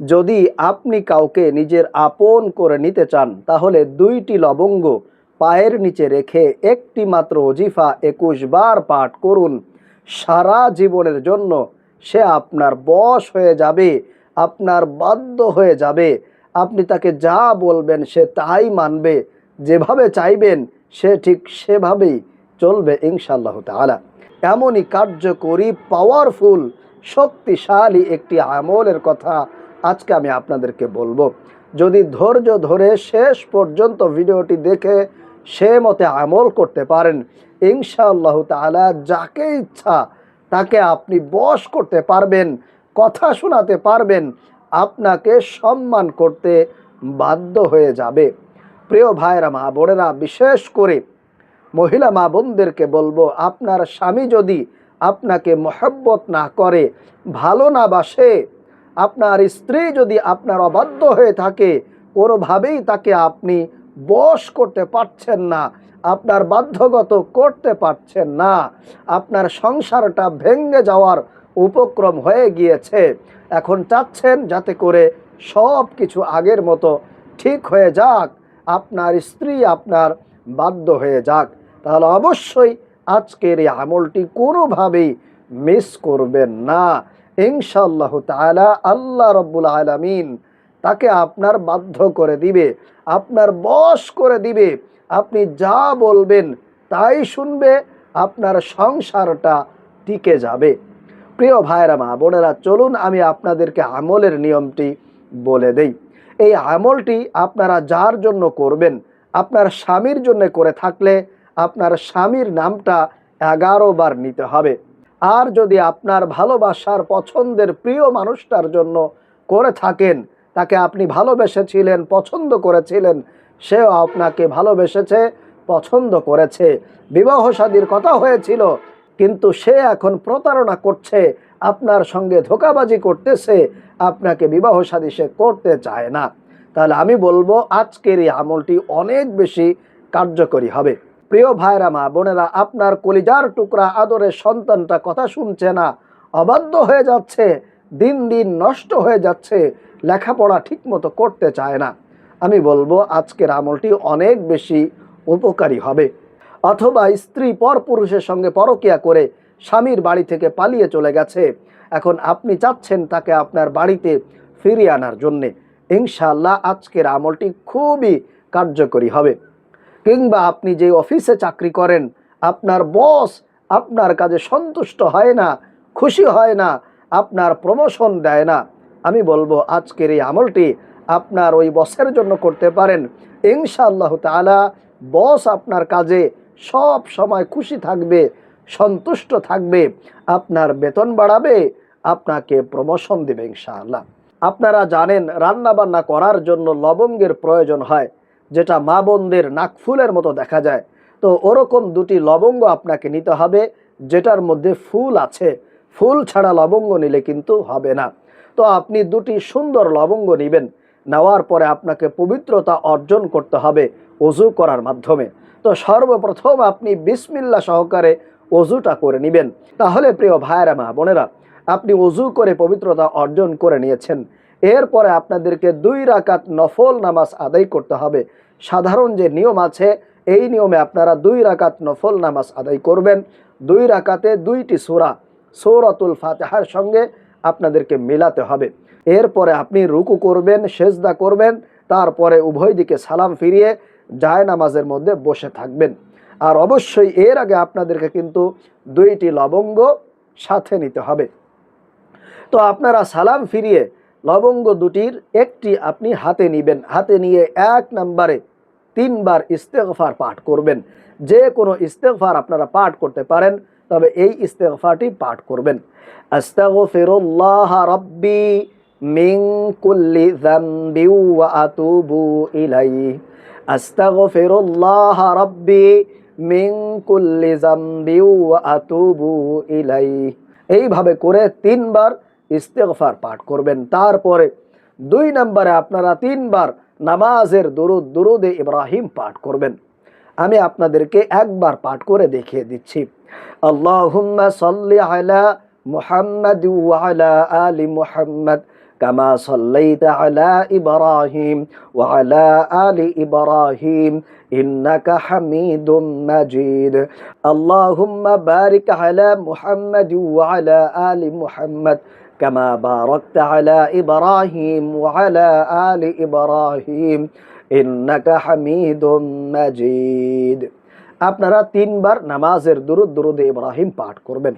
যদি আপনি কাউকে নিজের আপন করে নিতে চান, তাহলে দুইটি লবঙ্গ পায়ের নিচে রেখে একটি মাত্র অজিফা একুশ বার পাঠ করুন। সারা জীবনের জন্য সে আপনার বশ হয়ে যাবে, আপনার বাধ্য হয়ে যাবে। আপনি তাকে যা বলবেন সে তাই মানবে, যেভাবে চাইবেন সে ঠিক সেভাবেই চলবে ইনশাল্লাহ তাআলা। এমনই কার্যকরী পাওয়ারফুল শক্তিশালী একটি আমলের কথা আজকে আমি আপনাদেরকে বলব, যদি ধৈর্য ধরে শেষ পর্যন্ত ভিডিওটি দেখে সে মতে আমল করতে পারেন, ইনশাআল্লাহ তাআলা যাকে ইচ্ছা তাকে আপনি বশ করতে পারবেন, কথা শোনাতে পারবেন, আপনাকে সম্মান করতে বাধ্য হয়ে যাবে। প্রিয় ভাইরা মা বোনেরা, বিশেষ করে মহিলা মা বোনদেরকে বলব, আপনার স্বামী যদি আপনাকে মহব্বত না করে, ভালো না বাসে আপনার স্ত্রী যদি আপনার অবাধ্য হয়ে থাকে, কোনোভাবেই তাকে আপনি বশ করতে পারছেন না, আপনার বাধ্যগত করতে পারছেন না, আপনার সংসারটা ভেঙে যাওয়ার উপক্রম হয়ে গিয়েছে। এখন চাচ্ছেন যাতে করে সব কিছু আগের মতো ঠিক হয়ে যাক, আপনার স্ত্রী আপনার বাধ্য হয়ে যাক। তাহলে অবশ্যই আজকের এই আমলটি কোনোভাবেই মিস করবেন না। ইনশাআল্লাহ তাআলা আল্লাহ রব্বুল আলামিন তাকে আপনার বাধ্য করে দিবে, আপনার বশ করে দিবে, আপনি যা বলবেন তাই শুনবে, আপনার সংসারটা টিকে যাবে। প্রিয় ভাইরা মা বোনেরা, চলুন আমি আপনাদেরকে আমলের নিয়মটি বলে দেই। এই আমলটি আপনারা যার জন্য করবেন, আপনার স্বামীর জন্য করে থাকলে আপনার স্বামীর নামটা এগারো বার নিতে হবে। আর যদি আপনার ভালোবাসার পছন্দের প্রিয় মানুষটার জন্য করে থাকেন, তাকে আপনি ভালোবেসেছিলেন, পছন্দ করেছিলেন, সেও আপনাকে ভালোবেসেছে, পছন্দ করেছে। বিবাহ শাদীর কথা হয়েছিল, কিন্তু সে এখন প্রতারণা করছে, আপনার সঙ্গে ধোকাবাজি করতেছে, আপনাকে বিবাহ শাদী সে করতে চায় না। তাহলে আমি বলব, আজকের এই আমলটি অনেক বেশি কার্যকরী হবে। প্রিয় ভাইরা, মা বোনেরা, আপনার কলিজার টুকরা আদরের সন্তানটা কথা শুনছে না, অবাধ্য হয়ে যাচ্ছে, দিন দিন নষ্ট হয়ে যাচ্ছে, লেখাপড়া ঠিকমতো করতে চায় না। আমি বলব, আজকের আমলটি অনেক বেশি উপকারী হবে। অথবা স্ত্রী পর পুরুষের সঙ্গে পরকিয়া করে স্বামীর বাড়ি থেকে পালিয়ে চলে গেছে। এখন আপনি চাচ্ছেন তাকে আপনার বাড়িতে ফিরিয়ে আনার জন্যে। ইনশাআল্লাহ আজকের আমলটি খুবই কার্যকরী হবে। কিংবা আপনি যে অফিসে চাকরি করেন, আপনার বস আপনার কাজে সন্তুষ্ট হয় না, খুশি হয় না, আপনার প্রমোশন দেয় না। আমি বলব, আজকের এই আমলটি আপনার ওই বসের জন্য করতে পারেন। ইনশাআল্লাহ তাআলা বস আপনার কাজে সব সময় খুশি থাকবে, সন্তুষ্ট থাকবে, আপনার বেতন বাড়াবে, আপনাকে প্রমোশন দেবে ইনশাআল্লাহ। আপনারা জানেন রান্না বান্না করার জন্য লবঙ্গের প্রয়োজন হয়। যেটা মা বোনদের নাকফুলের মতো দেখা যায়। তো ওরকম দুটি লবঙ্গ আপনাকে নিতে হবে, যেটার মধ্যে ফুল আছে। ফুল ছাড়া লবঙ্গ নিলে কিন্তু হবে না। তো আপনি দুটি সুন্দর লবঙ্গ নেবেন, নেওয়ার পরে আপনাকে পবিত্রতা অর্জন করতে হবে অজু করার মাধ্যমে। তো সর্বপ্রথম আপনি বিসমিল্লা সহকারে অজুটা করে নেবেন। তাহলে প্রিয় ভাইয়েরা, মা বোনেরা, আপনি অজু করে পবিত্রতা অর্জন করে নিয়েছেন। এরপরে আপনাদেরকে দুই রাকাত নফল নামাজ আদায় করতে হবে। সাধারণ যে নিয়ম আছে, এই নিয়মে আপনারা দুই রাকাত নফল নামাজ আদায় করবেন। দুই রাকাতে দুইটি সূরা, সৌরাতুল ফাতেহার সঙ্গে আপনাদেরকে মেলাতে হবে। এরপরে আপনি রুকু করবেন, সেজদা করবেন, তারপরে উভয় দিকে সালাম ফিরিয়ে জায় নামাজের মধ্যে বসে থাকবেন। আর অবশ্যই এর আগে আপনাদেরকে কিন্তু দুইটি লবঙ্গ সাথে নিতে হবে। তো আপনারা সালাম ফিরিয়ে লবঙ্গ দুটির একটি আপনি হাতে নিবেন। হাতে নিয়ে এক নম্বরে তিনবার ইস্তেগফার পাঠ করবেন। যে কোনো ইস্তেগফার আপনারা পাঠ করতে পারেন, তবে এই ইস্তেগফারটি পাঠ করবেন। আস্তাগফিরুল্লাহ রাব্বি মিন কুল্লি যামবি আতুবু ইলাইহি। আস্তাগফিরুল্লাহ রাব্বি মিন কুল্লি যামবি আতুবু ইলাইহি। এইভাবে করে তিনবার ইস্তেগফার পাঠ করবেন। তারপরে দুই নম্বরে আপনারা তিনবার নামাজের দুরুদ, দুরুদে ইব্রাহিম পাঠ করবেন। আমি আপনাদেরকে একবার পাঠ করে দেখিয়ে দিচ্ছি। আল্লাহ সাল্লি আলি কামা ওয়ালা আলি বারিক আলি মুহাম্মদ كما باركت على إبراهيم وعلى آل إبراهيم إنك حميد مجيد আপনারা তিনবার নামাজের দুরুদ দুরুদে ইব্রাহিম পাঠ করবেন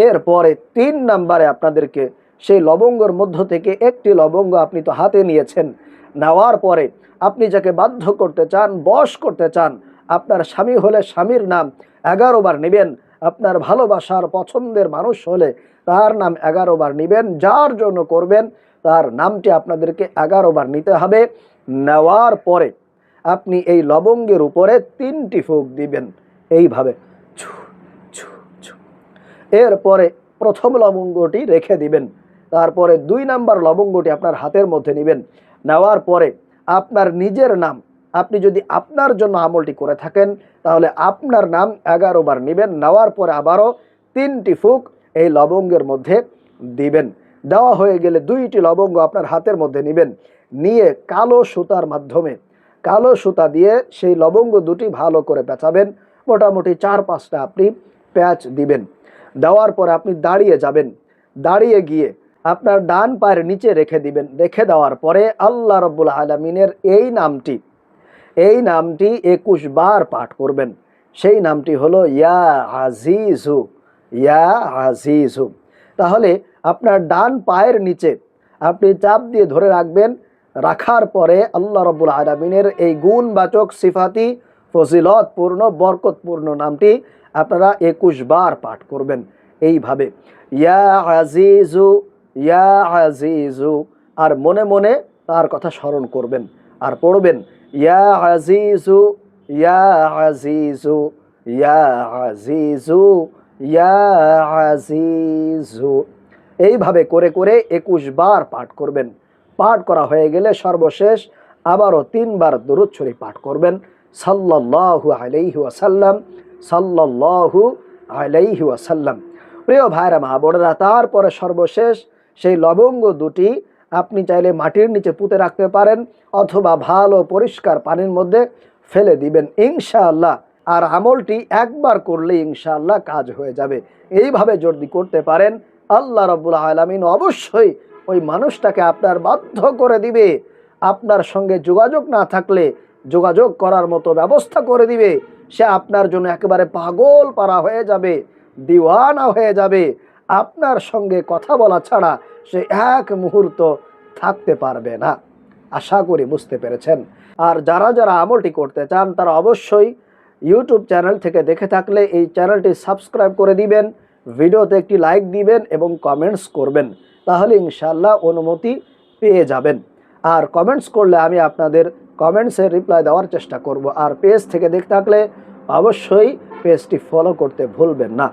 এরপরে তিন নম্বরে আপনাদেরকে সেই লবঙ্গর মধ্য থেকে একটি লবঙ্গ আপনি তো হাতে নিয়েছেন নেওয়ার পরে আপনি যাকে বাধ্য করতে চান বশ করতে চান আপনার স্বামী হলে স্বামীর নাম এগারো বার নেবেন আপনার ভালোবাসার পছন্দের মানুষ হলে তার নাম এগারো বার নেবেন, যার জন্য করবেন তার নামটি আপনাদেরকে এগারো বার নিতে হবে। নেওয়ার পরে আপনি এই লবঙ্গের উপরে তিনটি ফুক দিবেন। এইভাবে ছু ছু ছু। এরপরে প্রথম লবঙ্গটি রেখে দিবেন। তারপরে দুই নাম্বার লবঙ্গটি আপনার হাতের মধ্যে নেবেন। নেওয়ার পরে আপনার নিজের নাম আপনি যদি আপনার জন্য আমলটি করে থাকেন, তাহলে আপনার নাম এগারো বার নেবেন, নেওয়ার পরে আবারও তিনটি ফুক এই লবঙ্গের মধ্যে দিবেন। দেওয়া হয়ে গেলে দুইটি লবঙ্গ আপনার হাতের মধ্যে নেবেন। নিয়ে কালো সুতার মাধ্যমে, কালো সুতা দিয়ে সেই লবঙ্গ দুটি ভালো করে পেঁচাবেন। মোটামুটি চার পাঁচটা আপনি প্যাচ দিবেন। দেওয়ার পরে আপনি দাঁড়িয়ে যাবেন। দাঁড়িয়ে গিয়ে আপনার ডান পায়ের নিচে রেখে দিবেন। রেখে দেওয়ার পরে আল্লাহ রব্বুল আলমিনের এই নামটি এই নামটি একুশ বার পাঠ করবেন। সেই নামটি হলো ইয়া আজিজু ইয়া আজিজু। তাহলে আপনার ডান পায়ের নিচে আপনি চাপ দিয়ে ধরে রাখবেন, রাখার পরে আল্লাহ রব্বুল আলমিনের এই গুণবাচক সিফাতি, ফজিলতপূর্ণ, বরকতপূর্ণ নামটি আপনারা একুশ বার পাঠ করবেন। এইভাবে, ইয়া আজিজু ইয়া আজিজু। আর মনে মনে তার কথা স্মরণ করবেন। আর পড়বেন ইয়া আজিজু ইয়া আজিজু ইয়া আজিজু ইয়া আজিজু। এইভাবে করে করে একুশ বার পাঠ করবেন। পাঠ করা হয়ে গেলে সর্বশেষ আবারও তিনবার দরুদ পাঠ করবেন। সাল্লাল্লাহু আলাইহি ওয়াসাল্লাম, সাল্লাল্লাহু আলাইহি ওয়াসাল্লাম। প্রিয় ভাইরা, মা বোনেরা, তারপরে সর্বশেষ সেই লবঙ্গ দুটি আপনি চাইলে মাটির নিচে পুঁতে রাখতে পারেন অথবা ভালো পরিষ্কার পানির মধ্যে ফেলে দিবেন। ইনশাআল্লাহ। আর আমলটি একবার করলে ইনশাআল্লাহ কাজ হয়ে যাবে। এইভাবে যদি করতে পারেন, আল্লাহ রব্বুল আলমিন অবশ্যই ওই মানুষটাকে আপনার বাধ্য করে দিবে। আপনার সঙ্গে যোগাযোগ না থাকলে যোগাযোগ করার মতো ব্যবস্থা করে দিবে। সে আপনার জন্য একেবারে পাগল পারা হয়ে যাবে, দিওয়ানা হয়ে যাবে। আপনার সঙ্গে কথা বলা ছাড়া সে এক মুহূর্ত থাকতে পারবে না। আশা করি বুঝতে পেরেছেন। আর যারা যারা আমলটি করতে চান, তারা অবশ্যই ইউটিউব চ্যানেল থেকে দেখে থাকলে এই চ্যানেলটি সাবস্ক্রাইব করে দিবেন, ভিডিওতে একটি লাইক দিবেন এবং কমেন্টস করবেন। তাহলে ইনশাল্লাহ অনুমতি পেয়ে যাবেন। আর কমেন্টস করলে আমি আপনাদের কমেন্টসের রিপ্লাই দেওয়ার চেষ্টা করব। আর পেজ থেকে দেখতে থাকলে অবশ্যই পেজটি ফলো করতে ভুলবেন না।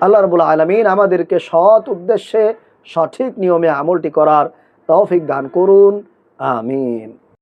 আল্লাহ রবুল আলমিন আমাদেরকে সৎ উদ্দেশ্যে সঠিক নিয়মে আমলটি করার তৌফিক দান করুন। আমিন।